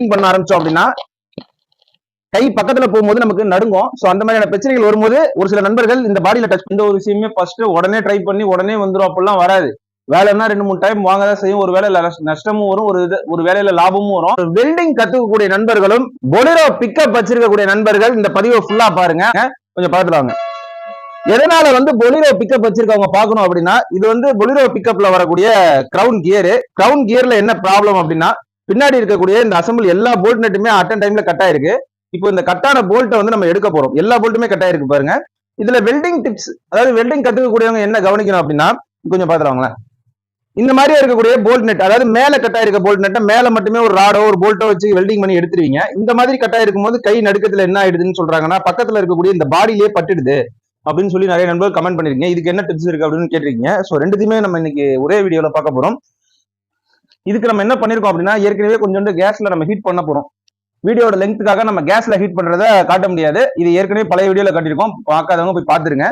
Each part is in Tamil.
பண்ண ஆரம்பிச்சோம் அப்படின்னா கை பக்கத்துல போகும்போது நமக்கு நடுங்கும். சோ அந்த மாதிரியான பிரச்சனைகள் வரும்போது ஒரு சில நண்பர்கள் இந்த பாடியில டச் இந்த ஒரு விஷயமே ஃபர்ஸ்ட் உடனே ட்ரை பண்ணி உடனே வந்துரும். அப்படிலாம் வராது. வேலைன்னா ரெண்டு மூணு டைம் வாங்க தான் செய்யும். ஒரு வேலையில நஷ்டமும் வரும். ஒரு இது ஒரு வேலையில லாபமும் வரும். வெல்டிங் கத்துக்கக்கூடிய நண்பர்களும் பொலிரோ பிக்கப் வச்சிருக்கக்கூடிய நண்பர்கள் இந்த பதிவை ஃபுல்லா பாருங்க. கொஞ்சம் பார்த்துட்டு வாங்க. எதனால வந்து பொலிரோ பிக்கப் வச்சிருக்கவங்க பார்க்கணும் அப்படின்னா இது வந்து பொலிரோ பிக்கப்ல வரக்கூடிய கிரவுன் கியர் கிரவுன் கியர்ல என்ன ப்ராப்ளம் அப்படின்னா பின்னாடி இருக்கக்கூடிய இந்த அசம்பிள் எல்லா போல்ட் நட்டுமே அட்டன் டைம்ல கட் ஆயிருக்கு. இப்போ இந்த கட்டான போல்ட்டை வந்து நம்ம எடுக்க போறோம். எல்லா போல்ட்டுமே கட் ஆயிருக்கு பாருங்க. இதுல வெல்டிங் டிப்ஸ் அதாவது வெல்டிங் கத்துக்கக்கூடியவங்க என்ன கவனிக்கணும் அப்படின்னா கொஞ்சம் பாத்துருவாங்களேன் இந்த மாதிரி இருக்கக்கூடிய போல்ட் நெட் அதாவது மேல கட்டாயிருக்க போல்ட் நெட்டை மேல மட்டுமே ஒரு ராடோ ஒரு போல்ட்டோ வச்சு வெல்டிங் பண்ணி எடுத்துருவீங்க. இந்த மாதிரி கட்டாயிருக்கும் போது கை நடுக்கத்துல என்ன ஆயிடுதுன்னு சொல்றாங்கன்னா பக்கத்துல இருக்கக்கூடிய இந்த பாடியிலே பட்டுடுது அப்படின்னு சொல்லி நிறைய நண்பர்கள் கமெண்ட் பண்ணிருக்கீங்க. இதுக்கு என்ன டிப்ஸ் இருக்கு அப்படின்னு கேட்டிருக்கீங்க. ஸோ ரெண்டுத்தையுமே நம்ம இன்னைக்கு ஒரே வீடியோல பார்க்க போறோம். இதுக்கு நம்ம என்ன பண்ணிருக்கோம் அப்படின்னா ஏற்கனவே கொஞ்சோண்டு கேஸ்ல நம்ம ஹீட் பண்ண போறோம். வீடியோட லெங்க்த்துக்காக நம்ம கேஸ்ல ஹீட் பண்றத காட்ட முடியாது. இது ஏற்கனவே பழைய வீடியோல காட்டியிருக்கோம். பார்க்காதவங்க போய் பார்த்துருங்க.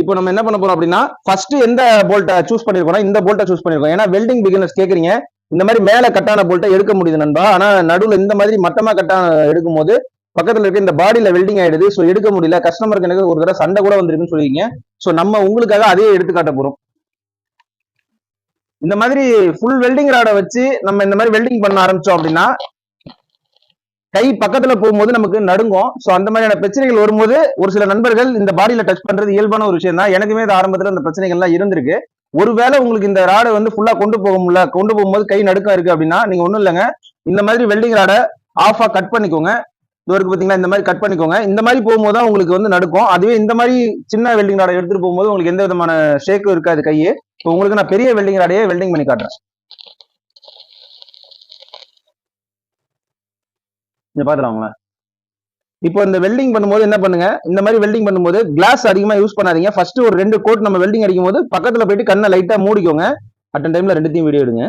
இப்போ நம்ம என்ன பண்ண போறோம் அப்படின்னா ஃபர்ஸ்ட் எந்த போல்ட்டை சூஸ் பண்ணிருக்கோம் இந்த போல்ட்டை சூஸ் பண்ணிருக்கோம். ஏன்னா வெல்டிங் பிகினர்ஸ் கேக்குறீங்க. இந்த மாதிரி மேல கட்டான போல்ட்டை எடுக்க முடியுது நண்பா. ஆனா நடுவுல இந்த மாதிரி மட்டமா கட்டான எடுக்கும் போது பக்கத்துல இருக்க இந்த பாடியில வெல்டிங் ஆயிடுது. ஸோ எடுக்க முடியல. கஸ்டமருக்கு எனக்கு ஒரு தடவை சண்டை கூட வந்திருக்குன்னு சொல்லிருக்கீங்க. ஸோ நம்ம உங்களுக்காக அதே எடுத்து காட்ட போறோம். இந்த மாதிரி ஃபுல் வெல்டிங் ராடை வச்சு நம்ம இந்த மாதிரி வெல்டிங் பண்ண ஆரம்பிச்சோம் அப்படின்னா கை பக்கத்துல போகும்போது நமக்கு நடுங்கும். ஸோ அந்த மாதிரியான பிரச்சனைகள் வரும்போது ஒரு சில நண்பர்கள் இந்த பாடியில டச் பண்றது இயல்பான ஒரு விஷயம் தான் எனக்குமே இது ஆரம்பத்துல பிரச்சனைகள் பிரச்சனைகள்லாம் இருந்திருக்கு. ஒருவேளை உங்களுக்கு இந்த ராடை வந்து ஃபுல்லா கொண்டு போக முடியல கொண்டு போகும்போது கை நடுக்கம் இருக்கு அப்படின்னா நீங்க ஒண்ணும் இல்லைங்க. இந்த மாதிரி வெல்டிங் ராடை ஆஃபா கட் பண்ணிக்கோங்க. இது இருக்கு இந்த மாதிரி கட் பண்ணிக்கோங்க. இந்த மாதிரி போகும்போது தான் உங்களுக்கு வந்து நடக்கும். அதுவே இந்த மாதிரி சின்ன வெல்டிங் ராடை எடுத்துட்டு போகும்போது உங்களுக்கு எந்த விதமான ஷேக்கும் இருக்காது கையே. இப்போ உங்களுக்கு நான் பெரிய வெல்டிங் ராடையே வெல்டிங் பண்ணி காட்டுறேன். இங்க பாத்துறாங்களேன் இப்போ இந்த வெல்டிங் பண்ணும்போது என்ன பண்ணுங்க? இந்த மாதிரி வெல்டிங் பண்ணும்போது கிளாஸ் அதிகமா யூஸ் பண்ணாதீங்க. ஃபர்ஸ்ட் ஒரு ரெண்டு கோட் நம்ம வெல்டிங் அடிக்கும் போது பக்கத்துல போயிட்டு கண்ணை லைட்டா மூடிக்கோங்க. அட்டன் டைம்ல ரெண்டுத்தையும் வீடியோ எடுங்க.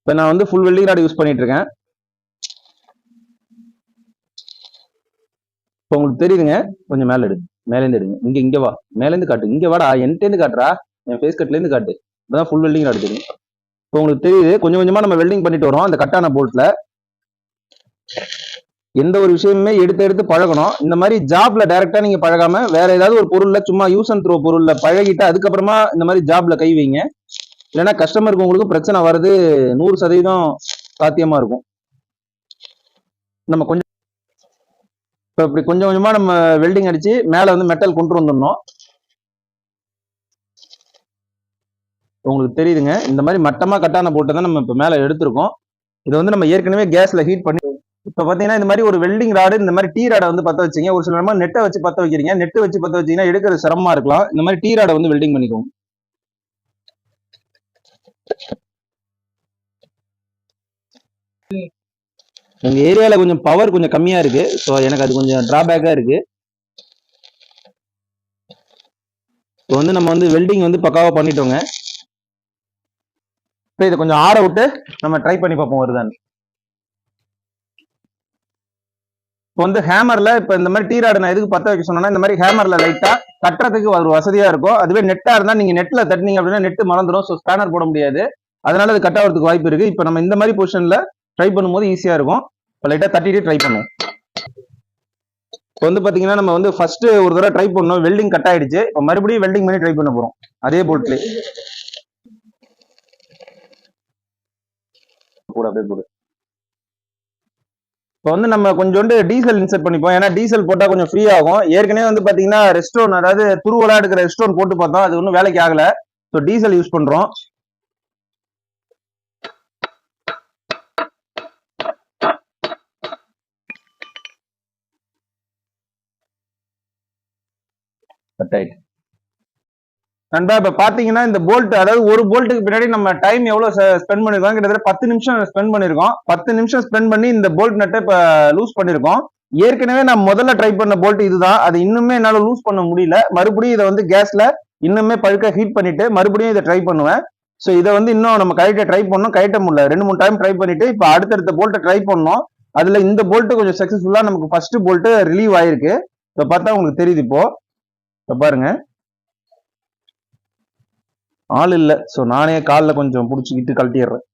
இப்போ நான் வந்து ஃபுல் வெல்டிங் ராட் யூஸ் பண்ணிட்டு இருக்கேன். இப்போ உங்களுக்கு தெரியுதுங்க கொஞ்சம் மேல எடு மேலேருந்து எடுங்க. இங்க இங்க வா. மேலேருந்து காட்டு. இங்க வாடா. என்கிட்டேருந்து காட்டுறா. என் ஃபேஸ் கட்லேருந்து காட்டு. இப்பதான் ஃபுல் வெல்டிங் ராட் இப்போ உங்களுக்கு தெரியுது கொஞ்சம் கொஞ்சமா நம்ம வெல்டிங் பண்ணிட்டு வரோம். அந்த கட்டான போல்ட்டில் எந்த ஒரு விஷயமுமே எடுத்து எடுத்து பழகணும். இந்த மாதிரி ஜாப்ல டைரக்டா நீங்க பழகாம வேற ஏதாவது ஒரு பொருள்ல சும்மா யூஸ் அண்ட் த்ரோ பொருள்ல பழகிட்டு அதுக்கப்புறமா இந்த மாதிரி ஜாப்ல கை வைங்க. இல்லைன்னா கஸ்டமருக்கு உங்களுக்கு பிரச்சனை வர்றது நூறு சதவீதம் சாத்தியமா இருக்கும். நம்ம கொஞ்சம் இப்போ இப்படி கொஞ்சம் கொஞ்சமாக நம்ம வெல்டிங் அடித்து மேலே வந்து மெட்டல் கொண்டு வந்துடணும். உங்களுக்கு தெரியுதுங்க. இந்த மாதிரி மட்டமாக கட்டான போட்டு தான் நம்ம இப்போ மேலே எடுத்திருக்கோம். இது வந்து நம்ம ஏற்கனவே கேஸில் ஹீட் பண்ணி இப்போ பார்த்தீங்கன்னா இந்த மாதிரி ஒரு வெல்டிங் ராடு இந்த மாதிரி டீ ராடை வந்து பற்ற வச்சீங்க. ஒரு சில நேரமா நெட்டை வச்சு பற்ற வைக்கிறீங்க. நெட்டு வச்சு பற்ற வச்சீங்கன்னா எடுக்கிறது சிரமமாக இருக்கலாம். இந்த மாதிரி டீ ராடை வந்து வெல்டிங் பண்ணிக்கோங்க. எங்கள் ஏரியால கொஞ்சம் பவர் கொஞ்சம் கம்மியா இருக்கு. ஸோ எனக்கு அது கொஞ்சம் டிராபேக்கா இருக்கு. இப்போ வந்து நம்ம வந்து வெல்டிங் வந்து பக்காவா பண்ணிட்டோங்க. இப்போ இதை கொஞ்சம் ஆற விட்டு நம்ம ட்ரை பண்ணி பார்ப்போம் வருதான்னு. இப்போ வந்து ஹேமர்ல இப்போ இந்த மாதிரி டீ ராடு நான் எதுக்கு பத்த வைக்க சொன்னேன்னா இந்த மாதிரி ஹேமர்ல லைட்டா கட்டுறதுக்கு ஒரு வசதியா இருக்கும். அதுவே நெட்டா இருந்தா நீங்க நெட்ல தட்டினீங்க அப்படின்னா நெட் மறந்துடும் ஸோ ஸ்பேனர் போட முடியாது. அதனால அது கட் ஆகிறதுக்கு வாய்ப்பு இருக்கு. இப்போ நம்ம இந்த மாதிரி பொசிஷன்ல ட்ரை பண்ணும்போது ஈஸியா இருக்கும். இப்போ லைட்டா தட்டிட்டு ட்ரை பண்ணுவோம். இப்போ வந்து பாத்தீங்கன்னா நம்ம வந்து ஃபர்ஸ்ட் ஒரு தடவை ட்ரை பண்ணோம் வெல்டிங் கட் ஆயிடுச்சு. இப்போ மறுபடியும் வெல்டிங் பண்ணி ட்ரை பண்ண போறோம். அதே போட்டு கூட அப்படியே போடு. இப்போ வந்து நம்ம கொஞ்சோண்டு டீசல் இன்செர்ட் பண்ணிப்போம். ஏன்னா டீசல் போட்டா கொஞ்சம் ஃப்ரீ ஆகும். ஏற்கனவே வந்து பாத்தீங்கன்னா ரெஸ்டோன் அதாவது துருவலாக எடுக்கிற ரெஸ்டோன் போட்டு பார்த்தோம். அது ஒன்றும் வேலைக்கு ஆகல. ஸோ டீசல் யூஸ் பண்றோம். கட் ஆயிட்டு நண்பா இப்ப பாத்தீங்கன்னா இந்த போல்ட் அதாவது ஒரு போல்ட்டுக்கு பின்னாடி நம்ம டைம் எவ்வளவு ஸ்பெண்ட் பண்ணிருக்கோம்? கிட்டத்தட்ட பத்து நிமிஷம் ஸ்பெண்ட் பண்ணிருக்கோம். பத்து நிமிஷம் ஸ்பெண்ட் பண்ணி இந்த போல்ட் நட்டை இப்ப லூஸ் பண்ணிருக்கோம். ஏற்கனவே நான் முதல்ல ட்ரை பண்ண போல்ட் இதுதான். அது இன்னுமே என்னால லூஸ் பண்ண முடியல. மறுபடியும் இதை வந்து கேஸ்ல இன்னுமே பழுக்க ஹீட் பண்ணிட்டு மறுபடியும் இதை ட்ரை பண்ணுவேன். ஸோ இதை வந்து இன்னும் நம்ம கழட்ட ட்ரை பண்ணோம் கழட்ட முடியல. ரெண்டு மூணு டைம் ட்ரை பண்ணிட்டு இப்போ அடுத்தடுத்த போல்ட்டை ட்ரை பண்ணோம். அதுல இந்த போல்ட்டு கொஞ்சம் சக்சஸ்ஃபுல்லா நமக்கு ஃபர்ஸ்ட் போல்ட்டு ரிலீவ் ஆயிருக்கு. இப்போ பார்த்தா உங்களுக்கு தெரியுது இப்போ. இப்போ பாருங்க. ஆள் இல்லை. ஸோ நானே காலில் கொஞ்சம் பிடிச்சிக்கிட்டு கழட்டிடுறேன்.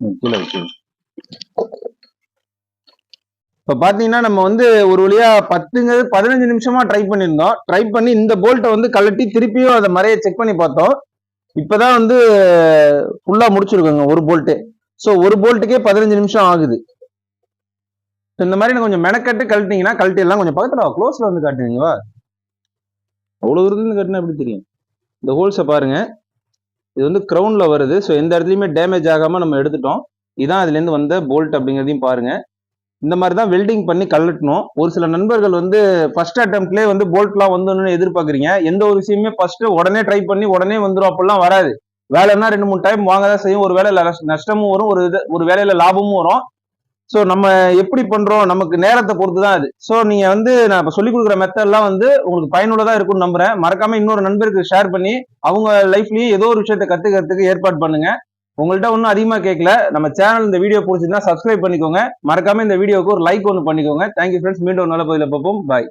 ம், கீழே வச்சு இப்போ பார்த்தீங்கன்னா நம்ம வந்து ஒரு வழியாக பத்துங்கிறது பதினஞ்சு நிமிஷமாக ட்ரை பண்ணியிருந்தோம். ட்ரை பண்ணி இந்த போல்ட்டை வந்து கழட்டி திருப்பியும் அதை மறைய செக் பண்ணி பார்த்தோம். இப்போ தான் வந்து ஃபுல்லாக முடிச்சிருக்கோங்க ஒரு போல்ட்டு ஸோ ஒரு போல்ட்டுக்கே பதினஞ்சு நிமிஷம் ஆகுது. இந்த மாதிரி நான் கொஞ்சம் மெனக்கட்டு கழட்டிங்கன்னா கழட்டி எல்லாம் கொஞ்சம் பக்கத்தில் க்ளோஸில் வந்து காட்டுவீங்களா அவ்வளோ அவ்வளவு இருந்து கட்டினா எப்படி தெரியும்? இந்த ஹோல்ஸை பாருங்கள் இது வந்து க்ரௌனில் வருது. ஸோ எந்த இடத்துலையுமே டேமேஜ் ஆகாமல் நம்ம எடுத்துட்டோம். இதான் அதுலேருந்து வந்த போல்ட் அப்படிங்கிறதையும் பாருங்கள் இந்த மாதிரி தான் வெல்டிங் பண்ணி கலட்டணும் ஒரு சில நண்பர்கள் வந்து ஃபர்ஸ்ட் அட்டம்ப்ட்லேயே வந்து போல்ட்லாம் வந்துடணும்னு எதிர்பார்க்குறீங்க. எந்த ஒரு விஷயமே ஃபர்ஸ்ட் உடனே ட்ரை பண்ணி உடனே வந்துடும் அப்படிலாம் வராது. வேலைன்னா ரெண்டு மூணு டைம் வாங்க தான் செய்யும். ஒரு வேலையில நஷ்டமும் வரும். ஒரு இது ஒரு வேலையில லாபமும் வரும். ஸோ நம்ம எப்படி பண்ணுறோம் நமக்கு நேரத்தை பொறுத்து தான் அது. ஸோ நீங்கள் வந்து நான் இப்போ சொல்லிக் கொடுக்குற மெத்தட்லாம் வந்து உங்களுக்கு பயனுள்ளதாக இருக்கும்னு நம்புறேன். மறக்காமல் இன்னொரு நண்பருக்கு ஷேர் பண்ணி அவங்க லைஃப்லேயும் ஏதோ ஒரு விஷயத்தை கற்றுக்கிறதுக்கு ஏற்பாடு பண்ணுங்கள் உங்கள்ட்ட ஒன்றும் அதிகமாக கேட்கல நம்ம சேனல் இந்த வீடியோ பிடிச்சிருந்தா சப்ஸ்கிரைப் பண்ணிக்கோங்க. மறக்காம இந்த வீடியோக்கு ஒரு லைக் ஒன்று பண்ணிக்கோங்க. தேங்க்யூ ஃப்ரெண்ட்ஸ் மீண்டும் ஒரு நல்ல பதில பார்ப்போம். பாய்